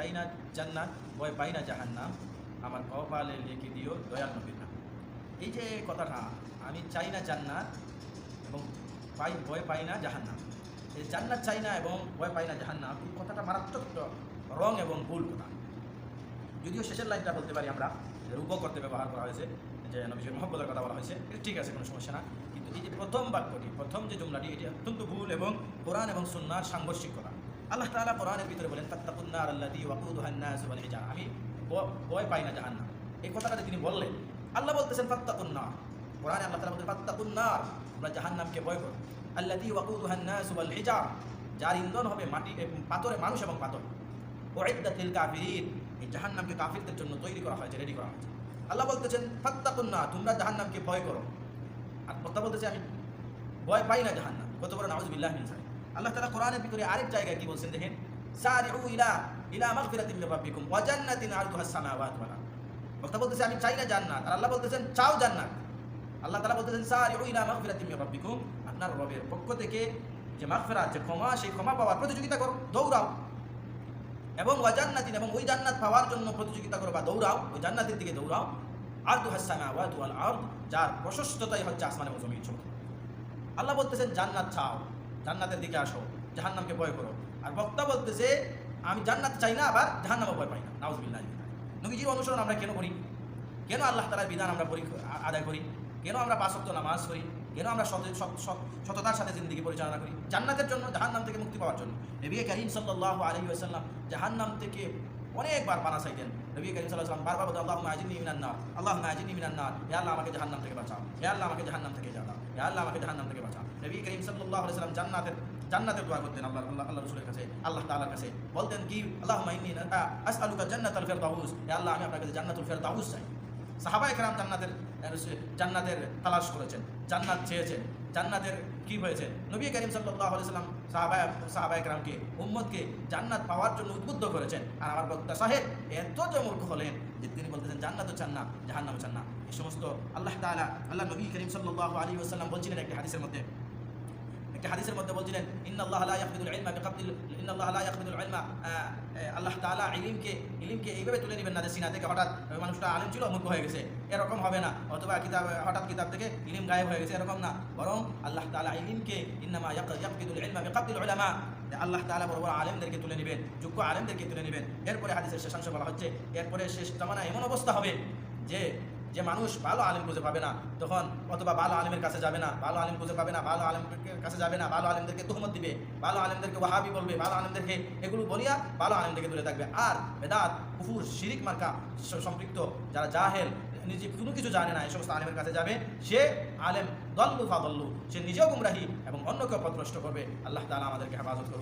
চাই না জান্নাত, ভয় পাই না জাহান্নাম। আমার কপালে লিখে দিও দয়াল নবীর নাম। এই যে কথাটা, আমি চাই না জান্নাত এবং পাই, ভয় পাই না জাহান্নাম। এই জান্নাত চাই না এবং ভয় পাই না জাহান্নাম, এই কথাটা মারাত্মক রং এবং ভুল কথা। যদিও শেষের লাইনটা বলতে পারি আমরা রূপ করতে ব্যবহার করা হয়েছে, যে নবীজির মহব্বতের কথা বলা হয়েছে ঠিক আছে, কোনো সমস্যা না। কিন্তু এই যে প্রথম বাক্যটি, প্রথম যে জুমলাটি, এটি অত্যন্ত ভুল এবং কোরআন এবং সুন্নার সাংঘর্ষিক কথা। আল্লাহ তাআলা কোরআনের ভিতরে বলেন তাত্তাকুন্নার আল্লাদি ওয়াকুদুহান নাস ওয়াল হিজার আমি ভয় পাই না জাহান্নাম। এই কথাটা তিনি বললেন, আল্লাহ বলতেছেন ফাত্তাকুন্নার কোরআনে আল্লাহ তাআলা বলতেন ফাত্তাকুন্নার আমরা জাহান্নামকে ভয় করো। আল্লাদি ওয়াকুদুহান নাস ওয়াল হিজার যার ইন্ধন হবে মাটি পাথরে মানুষ এবং পাথর। ওয়াইদাতিল কাফিরিন। এই জাহান্নামকে কাফিরদের জন্য তৈরি করা হয়েছে রেডি করা হয়েছে। আল্লাহ বলতেছেন ফাত্তাকুন্না তোমরা জাহান্নামকে ভয় করো। আর কথা বলতেছে আমি, ভয় পাই না জাহান্নাম। কত বড় নাউজুবিল্লাহ মিন যালিক আল্লাহ তাআলা কোরআনের ভিতরে আরেক জায়গায় কি বলছেন দেখেন? ইলা ইলা কথা বলতেছে, আমি চাই না আর আল্লাহ বলতেছেন, চাও আল্লাহ তাআলা বলতেছেন আপনার পক্ষ থেকে যে যে ক্ষমা, সেই ক্ষমা প্রতিযোগিতা করো, দৌড়াও। এবং ওয়া এবং ওই জান্নাত পাওয়ার জন্য প্রতিযোগিতা করো বা দৌড়াও, ওই জান্নাতের দিকে দৌড়াও। হাসানা ওয়াতু আল আরদ, যার প্রশস্ততাই হচ্ছে আসমান এবং সমান আল্লাহ বলতেছেন, জান্নাত চাও। জান্নাতের দিকে আসো, জাহান্নামকে ভয় করো। আর বক্তা বলতেছে, আমি জান্নাত চাই না, আবার জাহান্নামে ভয় পাই না। নাউজবিল্লাহ। নবীজির অনুসরণ আমরা কেন করি? কেন আল্লাহ তালার বিধান আমরা আদায় করি? কেন আমরা পাঁচক্ত নামাজ করি কেন আমরা সত- সত- সত- সততার সাথে জিন্দগি পরিচালনা করি? জান্নাতের জন্য, জাহান্নাম থেকে মুক্তি পাওয়ার জন্য। নবী করিম সাল্লাহ আলী আসাল্লাম জাহান্নাম থেকে অনেকবার পানা চাইতেন। নবী করিম সাল্লাহ সাল্লাম বারবার বলতেন আল্লাহ আজিনী মিনান্নার আল্লাহ আজিনী মিনান্নার হে আল্লাহ, আমাকে জাহান্নাম থেকে বাঁচাও হে আল্লাহ, আমাকে জাহান্নাম থেকে জানাও হে আল্লাহ, আমাকে জাহান্নাম থেকে বাঁচাও নবী সাল্লাহ আলি সাল্লাম জান্নাতের জান্নাতের দোয়া করতেন আল্লাহ আল্লাহ আল্লাহ রসুলের কাছে, আল্লাহ তাআলার কাছে। বলতেন কি আল্লাহ মাইনি হে আল্লাহ, আমি আপনার কাছে জান্নাতুল চাই। জান্নাতের জান্নাতের তালাশ করেছেন, জান্নাত চেয়েছেন, জান্নাতের কি হয়েছে? নবী করিম আলাইহি সাল্লাম উম্মতকে জান্নাত পাওয়ার জন্য উদ্বুদ্ধ করেছেন। আর আমার বক্তা সাহেব এত যে মূর্খ হলেন যে তিনি বলতেছেন, জান্নাতও চান না, জাহান্নামও এই সমস্ত আল্লাহ তাআলা, আল্লাহ নবী করিম সাল্লাহ আলাইহি ওয়াসাল্লাম বলছিলেন একটি হাদিসের মধ্যে। একটি হাদিসের মধ্যে বলছিলেন ইন্নাল্লাহ লা ইয়াখবিদুল ইলমা বিকাবদিল ইন্নাল্লাহ লা ইয়াখবিদুল ইলমা আহ, আহ, আল্লাহ তাআলা ইলমকে ইলমকে এইভাবে তুলে নেবেন না যে সিনা থেকে হঠাৎ মানুষটা আলেম ছিল মূর্খ হয়ে গেছে। এরকম হবে না। অথবা কিতাব হঠাৎ কিতাব থেকে ইলিম গায়েব হয়ে গেছে এরকম না। বরং আল্লাহ তাআলা ইলমকে ইন্নামা আল্লাহ তাআলা বড় বড় আলেমদেরকে তুলে নেবেন যোগ্য আলেমদেরকে তুলে নেবেন এরপরে হাদিসের শেষাংশ বলা হচ্ছে এরপরে শেষ জামানা এমন অবস্থা হবে যে যে মানুষ ভালো আলেম খুঁজে পাবে না, তখন অথবা ভালো আলেমের কাছে যাবে না, ভালো আলেম খুঁজে পাবে না, ভালো আলেমের কাছে যাবে না, ভালো আলেমদেরকে তুহমত দিবে, ভালো আলেমদেরকে ওয়াহাবি বলবে, ভালো আলেমদেরকে এগুলো বলিয়া ভালো আলেমদেরকে দূরে থাকবে। আর বেদাত, কুফুর, শিরিক, মার্কা সম্পৃক্ত যারা জাহেল, নিজে কোনো কিছু জানে না, এই সমস্ত আলেমের কাছে যাবে, সে আলেম দল্লু ফাদল্লু, সে নিজেও গুমরাহি এবং অন্যকেও পথভ্রষ্ট করবে। আল্লাহ তাআলা আমাদেরকে হেফাজত করবে